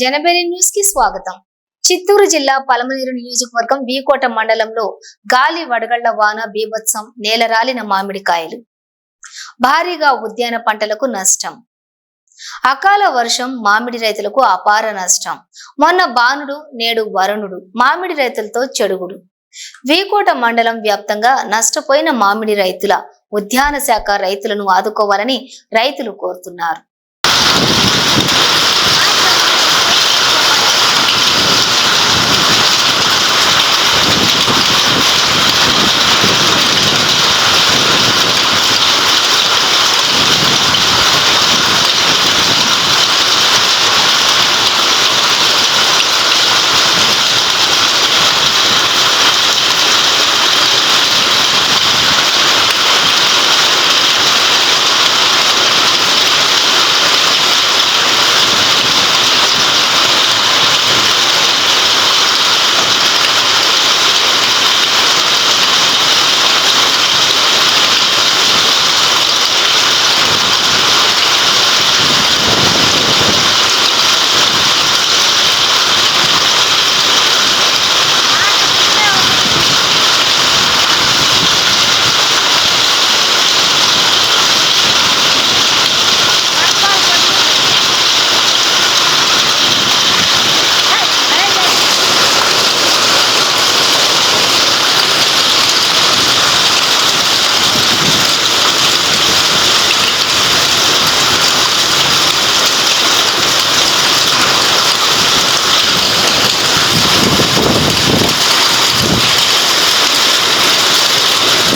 జనబెరి న్యూస్కి స్వాగతం. చిత్తూరు జిల్లా పలమనేరు నియోజకవర్గం వీకోట మండలంలో గాలి వడగళ్ళ వాన బీభత్సం నేలరాలిన మామిడికాయలు భారీగా ఉద్యాన పంటలకు నష్టం. అకాల వర్షం మామిడి రైతులకు అపార నష్టం. మొన్న బాణుడు నేడు వరుణుడు మామిడి రైతులతో చెడుగుడు. వీకోట మండలం వ్యాప్తంగా నష్టపోయిన మామిడి రైతుల ఉద్యాన శాఖ రైతులను ఆదుకోవాలని రైతులు కోరుతున్నారు.